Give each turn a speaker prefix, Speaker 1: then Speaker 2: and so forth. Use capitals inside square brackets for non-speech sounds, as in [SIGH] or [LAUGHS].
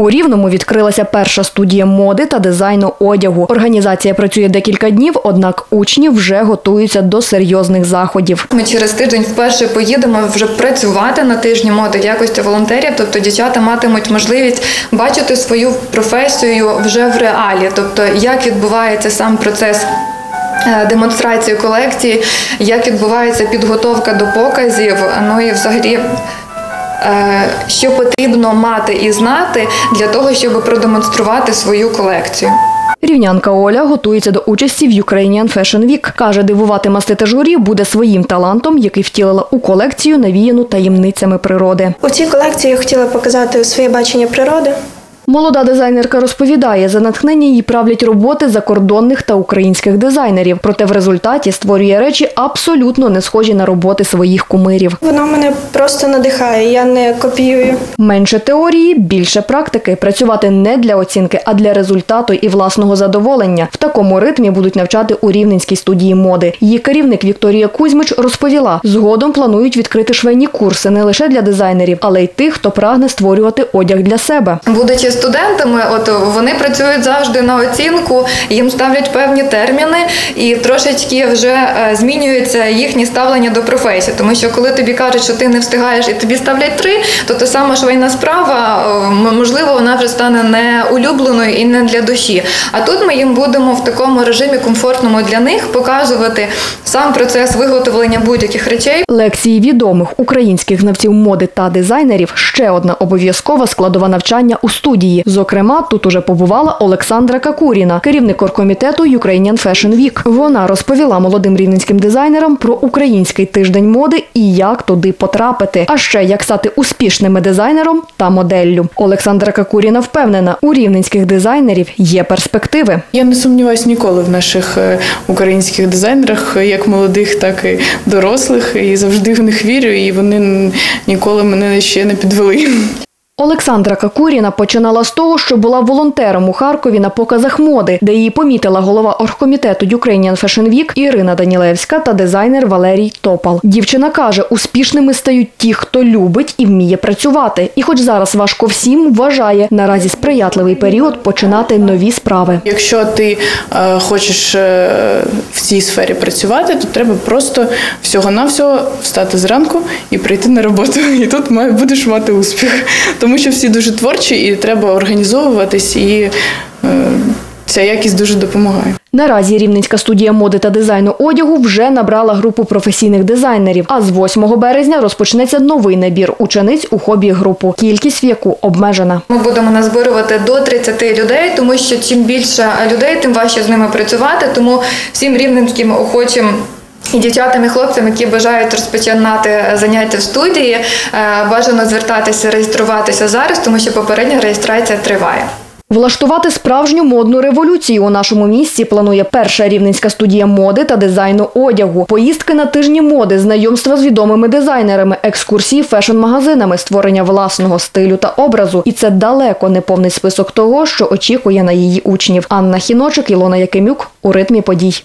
Speaker 1: У Рівному відкрилася перша студія моди та дизайну одягу. Організація працює декілька днів, однак учні вже готуються до серйозних заходів.
Speaker 2: Ми через тиждень вперше поїдемо вже працювати на тижні моди в якості волонтерів. Тобто дівчата матимуть можливість бачити свою професію вже в реалі, тобто як відбувається сам процес. е, Демонстрації колекції, як відбувається підготовка до показів, ну і взагалі, що потрібно мати і знати для того, щоб продемонструвати свою колекцію.
Speaker 1: Рівнянка Оля готується до участі в Ukrainian Fashion Week. Каже, дивувати мастити журі буде своїм талантом, який втілила у колекцію, навіяну таємницями природи.
Speaker 3: У цій колекції я хотіла показати своє бачення природи.
Speaker 1: Молода дизайнерка розповідає, за натхнення її правлять роботи закордонних та українських дизайнерів. Проте в результаті створює речі абсолютно не схожі на роботи своїх кумирів.
Speaker 3: Воно мене просто надихає, я не копіюю.
Speaker 1: Менше теорії, більше практики. Працювати не для оцінки, а для результату і власного задоволення. В такому ритмі будуть навчати у Рівненській студії моди. Її керівник Вікторія Кузьмич розповіла, згодом планують відкрити швейні курси не лише для дизайнерів, але й тих, хто прагне створювати одяг для себе.
Speaker 2: Студентами, от вони працюють завжди на оцінку, їм ставлять певні терміни, і трошечки вже е, змінюється їхнє ставлення до професії. Тому що коли тобі кажуть, що ти не встигаєш і тобі ставлять три, то та сама швейна справа, можливо, вона вже стане не улюбленою і не для душі. А тут ми їм будемо в такому режимі комфортному для них показувати сам процес виготовлення будь-яких речей.
Speaker 1: Лекції відомих українських знавців моди та дизайнерів ще одна обов'язкова складова навчання у студії. Зокрема, тут уже побувала Олександра Какуріна, керівник оргкомітету Ukrainian Fashion Week. Вона розповіла молодим рівненським дизайнерам про український тиждень моди і як туди потрапити, а ще як стати успішним дизайнером та моделлю. Олександра Какуріна впевнена, у рівненських дизайнерів є перспективи.
Speaker 4: Я не сумніваюся ніколи в наших е, українських дизайнерах, е, як молодих, так і дорослих. І завжди в них вірю, і вони ніколи мене ще не підвели.
Speaker 1: Олександра Какуріна починала з того, що була волонтером у Харкові на показах моди, де її помітила голова оргкомітету Ukrainian Fashion Week Ірина Данілевська та дизайнер Валерій Топал. Дівчина каже, успішними стають ті, хто любить і вміє працювати. І, хоч зараз важко всім, вважає наразі сприятливий період починати нові справи.
Speaker 4: Якщо ти е, хочеш е, в цій сфері працювати, то треба просто всього-навсього встати зранку і прийти на роботу. [LAUGHS] І тут будеш мати успіх. Тому що всі дуже творчі і треба організовуватись, і е, ця якість дуже допомагає.
Speaker 1: Наразі Рівненська студія моди та дизайну одягу вже набрала групу професійних дизайнерів. А з 8 березня розпочнеться новий набір учениць у хобі групу, кількість в яку обмежена.
Speaker 2: Ми будемо назбирувати до 30 людей, тому що чим більше людей, тим важче з ними працювати. Тому всім рівненським охочим. І дівчатам і хлопцям, які бажають розпочинати заняття в студії, е, бажано звертатися, реєструватися зараз, тому що попередня реєстрація триває.
Speaker 1: Влаштувати справжню модну революцію у нашому місті планує перша рівненська студія моди та дизайну одягу. Поїздки на тижні моди, знайомства з відомими дизайнерами, екскурсії фешн-магазинами, створення власного стилю та образу. І це далеко не повний список того, що очікує на її учнів. Анна Хіночик, Ілона Якимюк у ритмі подій.